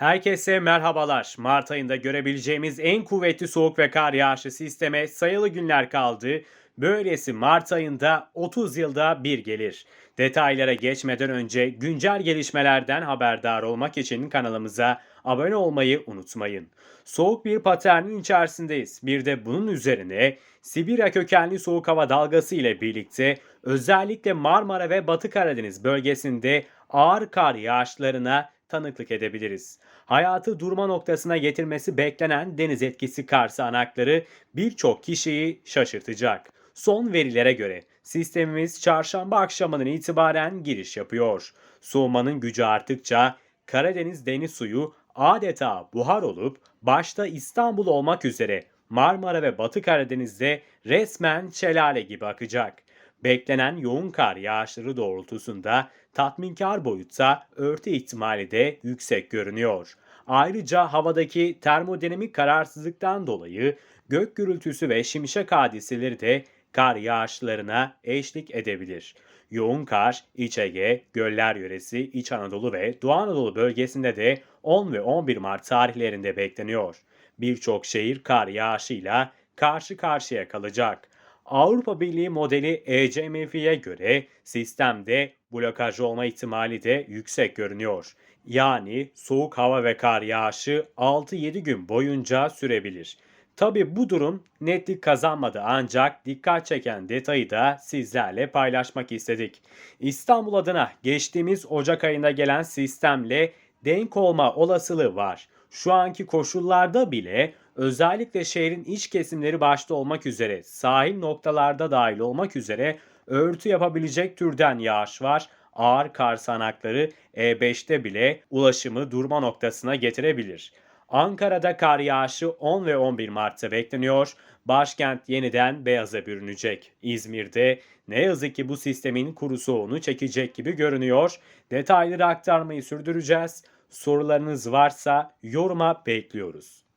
Herkese merhabalar. Mart ayında görebileceğimiz en kuvvetli soğuk ve kar yağışı sisteme sayılı günler kaldı. Böylesi Mart ayında 30 yılda bir gelir. Detaylara geçmeden önce güncel gelişmelerden haberdar olmak için kanalımıza abone olmayı unutmayın. Soğuk bir paternin içerisindeyiz. Bir de bunun üzerine Sibirya kökenli soğuk hava dalgası ile birlikte özellikle Marmara ve Batı Karadeniz bölgesinde ağır kar yağışlarına tanıklık edebiliriz. Hayatı durma noktasına getirmesi beklenen deniz etkisi kar sağanakları birçok kişiyi şaşırtacak. Son verilere göre sistemimiz çarşamba akşamından itibaren giriş yapıyor. Soğumanın gücü arttıkça Karadeniz deniz suyu adeta buhar olup başta İstanbul olmak üzere Marmara ve Batı Karadeniz'de resmen şelale gibi akacak. Beklenen yoğun kar yağışları doğrultusunda tatminkar boyutta örtü ihtimali de yüksek görünüyor. Ayrıca havadaki termodinamik kararsızlıktan dolayı gök gürültüsü ve şimşek hadiseleri de kar yağışlarına eşlik edebilir. Yoğun kar İç Ege, Göller yöresi, İç Anadolu ve Doğu Anadolu bölgesinde de 10 ve 11 Mart tarihlerinde bekleniyor. Birçok şehir kar yağışıyla karşı karşıya kalacak. Avrupa Birliği modeli ECMF'ye göre sistemde blokaj olma ihtimali de yüksek görünüyor. Yani soğuk hava ve kar yağışı 6-7 gün boyunca sürebilir. Tabi bu durum netlik kazanmadı ancak dikkat çeken detayı da sizlerle paylaşmak istedik. İstanbul adına geçtiğimiz Ocak ayında gelen sistemle denk olma olasılığı var. Şu anki koşullarda bile özellikle şehrin iç kesimleri başta olmak üzere sahil noktalarda dahil olmak üzere örtü yapabilecek türden yağış var. Ağır kar sanakları E5'te bile ulaşımı durma noktasına getirebilir. Ankara'da kar yağışı 10 ve 11 Mart'ta bekleniyor. Başkent yeniden beyaza bürünecek. İzmir'de ne yazık ki bu sistemin kuru soğuğunu çekecek gibi görünüyor. Detayları aktarmayı sürdüreceğiz. Sorularınız varsa yoruma bekliyoruz.